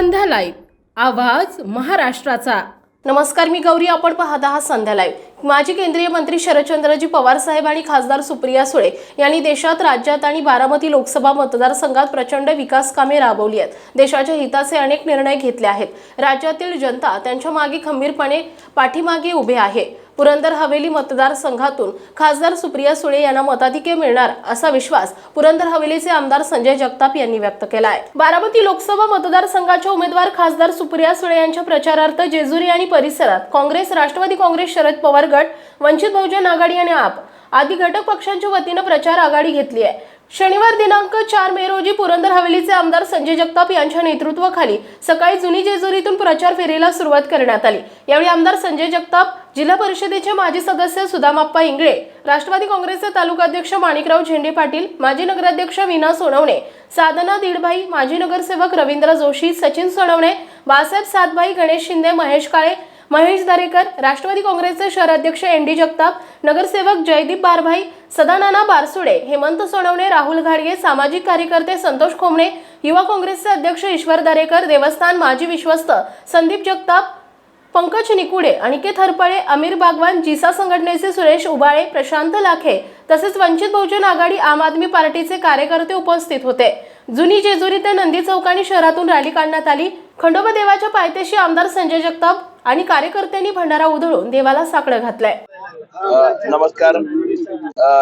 संध्या live. आवाज महाराष्ट्राचा. नमस्कार मी गौरी. आपण पाहत आहात संध्या लाईव्ह. माजी केंद्रीय मंत्री शरदचंद्रजी पवार साहेब आणि खासदार सुप्रिया सुळे यांनी देशात राज्यात आणि बारामती लोकसभा मतदारसंघात प्रचंड विकास कामे राबवली आहेत. देशाच्या हिताचे अनेक निर्णय घेतले आहेत. राज्यातील जनता त्यांच्या मागे खंबीरपणे पाठीमागे उभे आहे. पुरंदर हवेली मतदारसंघातून खासदार सुप्रिया सुळे यांना मताधिक्य मिळणार असा विश्वास पुरंदर हवेलीचे आमदार संजय जगताप यांनी व्यक्त केला आहे बारामती लोकसभा मतदारसंघाच्या उमेदवार खासदार सुप्रिया सुळे यांच्या प्रचारार्थ जेजुरी आणि परिसरात काँग्रेस राष्ट्रवादी काँग्रेस शरद पवार गट वंचित बहुजन आघाडी आणि आप आदी घटक पक्षांच्या वतीनं प्रचार आघाडी घेतली आहे. शनिवार दिनांक चार मे रोजी पुरंदर हवेलीचे आमदार संजय जगताप यांच्या नेतृत्वाखाली सकाळी जुनी जेजुरीतून प्रचार फेरीला सुरुवात करण्यात आली. यावेळी आमदार संजय जगताप जिल्हा परिषदेचे माजी सदस्य सुदामाप्पा इंगळे राष्ट्रवादी काँग्रेसचे तालुकाध्यक्ष माणिकराव झेंडे पाटील माजी नगराध्यक्ष विना सोनवणे साधना दीडभाई माजी नगरसेवक रवींद्र जोशी सचिन सोनवणे बाळासाहेब सातभाई गणेश शिंदे महेश काळे महेश दरेकर राष्ट्रवादी काँग्रेसचे शहराध्यक्ष एन डी जगताप नगरसेवक जयदीप बारभाई सदानाना बारसुडे हेमंत सोनवणे राहुल घाडगे सामाजिक कार्यकर्ते संतोष खोमणे युवा काँग्रेसचे अध्यक्ष ईश्वर दरेकर देवस्थान माजी विश्वस्त संदीप जगताप पंकज निकुडे अनिकेत हरपळे अमीर बागवान जिसा संघटनेचे सुरेश उबाळे प्रशांत लाखे तसेच वंचित बहुजन आघाडी आम आदमी पार्टीचे कार्यकर्ते उपस्थित होते. जुनी जेजुरी ते नंदी चौकानी शहरातून रॅली काढण्यात आली. खंडोबा देवाच्या पायथ्याशी आमदार संजय जगताप आणि कार्यकर्त्यांनी भंडारा उधळून देवाला साकडं घातलंय. नमस्कार.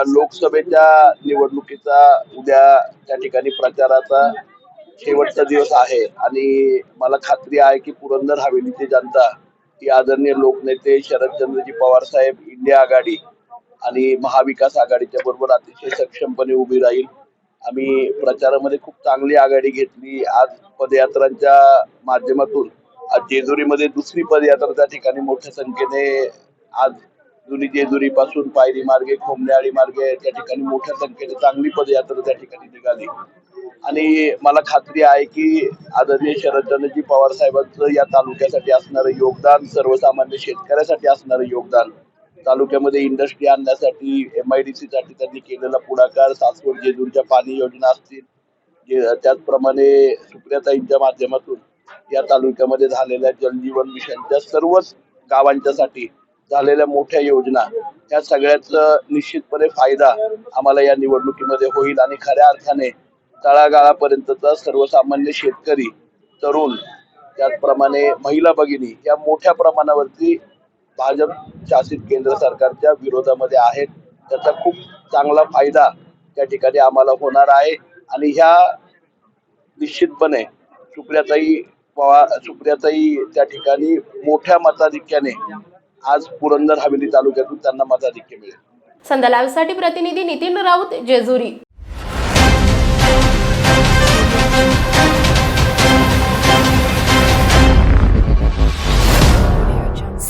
लोकसभेच्या निवडणुकीचा उद्या त्या ठिकाणी प्रचाराचा शेवटचा दिवस आहे आणि मला खात्री आहे की पुरंदर हवेलीची जनता ती आदरणीय लोकनेते शरदचंद्रजी पवार साहेब इंडिया आघाडी आणि महाविकास आघाडीच्या बरोबर अतिशय सक्षमपणे उभी राहील. आम्ही प्रचारामध्ये खूप चांगली आघाडी घेतली. आज पदयात्रांच्या माध्यमातून आज जेजुरीमध्ये दुसरी पदयात्रा त्या ठिकाणी मोठ्या संख्येने आज जुनी जेजुरी पासून पायरी मार्गे खोमण्याळी मार्गे त्या ठिकाणी मोठ्या संख्येने चांगली पदयात्रा त्या ठिकाणी निघाली. आणि मला खात्री आहे की आदरणीय शरदचंद्रजी पवार साहेबांचं या तालुक्यासाठी असणारं योगदान सर्वसामान्य शेतकऱ्यासाठी असणारं योगदान तालुक्यामध्ये इंडस्ट्री आणण्यासाठी एम आय डी सी साठी त्यांनी केलेला पुढाकार सासवड जेजूरच्या पाणी योजना असतील जे त्याचप्रमाणे सुप्रियाताईंच्या माध्यमातून या तालुक्यामध्ये झालेल्या जलजीवन मिशनच्या सर्वच गावांच्यासाठी झालेल्या मोठ्या योजना या सगळ्याचा निश्चितपणे फायदा आम्हाला या निवडणुकीमध्ये होईल आणि खऱ्या अर्थाने तळागाळापर्यंतचा सर्वसामान्य शेतकरी तरुण त्याचप्रमाणे महिला भगिनी या मोठ्या प्रमाणावरती भाजप शासित केंद्र सरकारच्या विरोधामध्ये आहेत. त्याचा खूप चांगला फायदा त्या ठिकाणी आम्हाला होणार आहे. आणि ह्या निश्चितपणे सुप्रियाताई पवार सुप्रियाताई त्या ठिकाणी मोठ्या मताधिक्याने आज पुरंदर हवेली तालुक्यातून त्यांना मताधिक्य मिळेल. संध्या प्रतिनिधी नितीन राऊत जेजुरी.